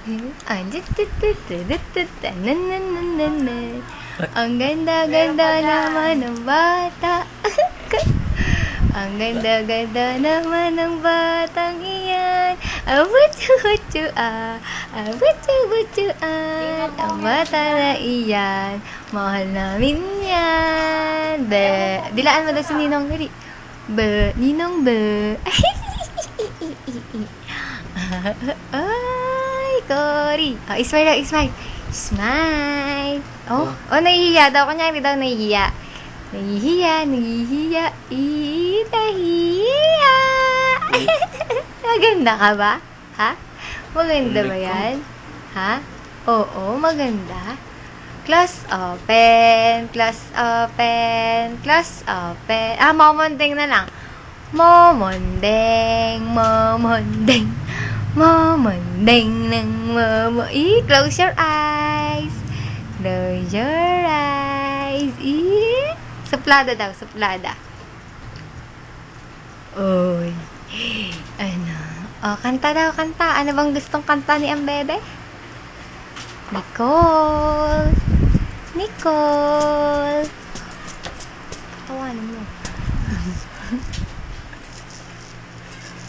Ang Ang ganda-ganda naman ng bata. Ang ganda-ganda naman ng batang iyan. Abutsu-butsu ah, abutsu-butsuan. Ang bata na iyan, mahal namin yan. Be, dilaan mo daw si Ninong Gari. Be, Ninong be. Ay, Cory. Oh, smile daw, smile. Smile. Oh, oh, nahihiya daw. Kunyari daw nahihiya. Nahihiya, nahihiya, ii, nahihiya. maganda ka ba? Ha? Maganda ba yan? Ha? Oo, maganda. Class open, class open, class open. Ah, momondeng na lang. Momondeng, momondeng, momondeng ng momo. Ih, close your eyes. Close your eyes. Ih, suplada daw, suplada. Oy. Ano? Oh, kanta daw, kanta. Ano bang gustong kanta ni ang bebe? Nicole. Nicole. Tawanan mo.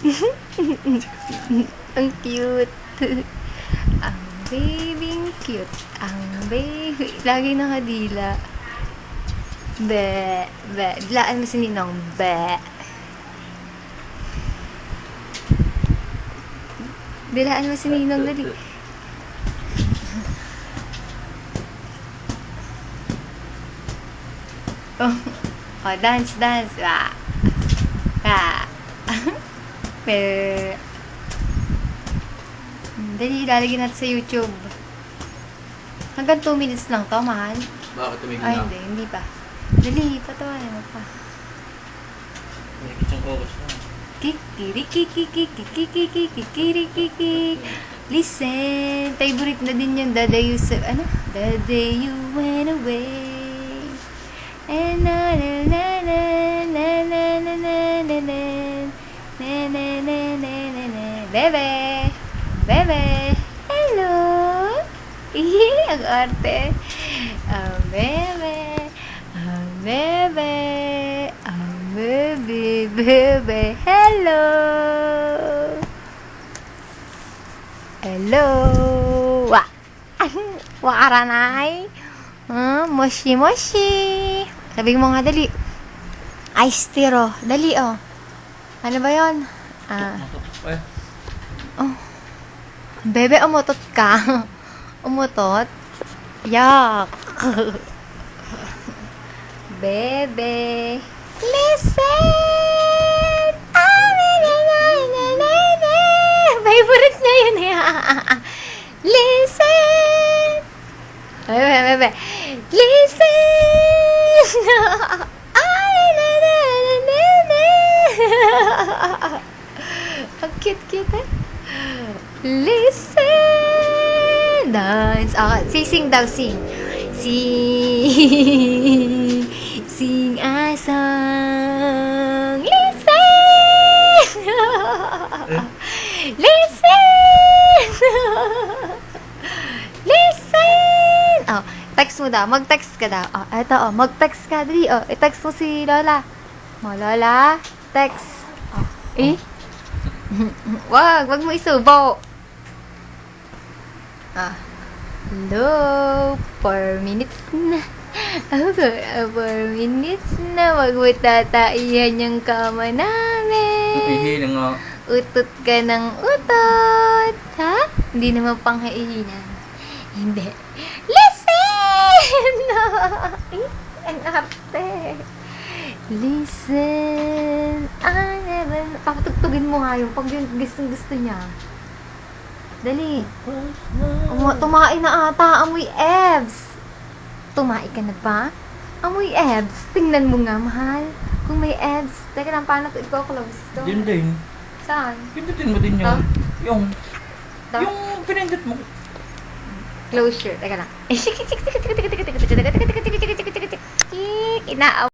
ang cute. ang baby cute. Ang baby. Lagi nakadila. Be. Be. Dilaan mo si Ninong. Be. Dilaan mo si Ninong dali. Oh, oh dance, dance. Wah. Wah. Pero, dali, ilalagay natin sa YouTube. Hanggang 2 minutes lang to, mahal. Bakit tumigil Ay, na? hindi, hindi pa. Dali, patawanan mo pa. May kitchen chorus na. Kikirikikikikikikikikikikikikik. Listen, favorite na din yung The Day You Sa- ano? The Day You Went Away. And na Bebe! Bebe! Hello! Ihi, ang arte. Ang bebe. Ang bebe. Ang bebe. Bebe. Hello! Hello! Wa! Wakaranay! Ah, moshi moshi! Sabi mo nga dali. Ice tiro. Dali oh. Ano ba yon? Ah. Ay, Oh. Bebe, umutot ka. umutot? Yak. Bebe. Listen! Ah, na, na, na, na, na, na. Favorite niya yun eh. Listen! Bebe, bebe. Listen! Dance. Ah, sing daw, sing. Sing. Sing a song. Listen! Listen! Listen! Oh, text mo daw. Mag-text ka daw. Oh, eto oh, mag-text ka. Dali, oh. I-text mo si Lola. Mo, Lola, text. Oh, eh? wag, wag mo isubo. Ah. Hello, four minutes na. Over, four minutes na. Wag mo tataihan yung kama namin. ihi na nga. Utot ka ng utot. Ha? Hindi naman pang haihinan. Hindi. Listen! Ay, ang arte. Listen. I never... Papatugtugin mo nga yung pag yung gustong gusto niya. Dali. Umu- tumae na ata. Amoy abs. Tumae ka na ba? Amoy abs. Tingnan mo nga, mahal. Kung may abs. Teka lang, paano ito i-close to? Yun din. Saan? Pindutin mo din yun. Ah? Yung, To? yung pinindot mo. Closure. Teka lang. Ina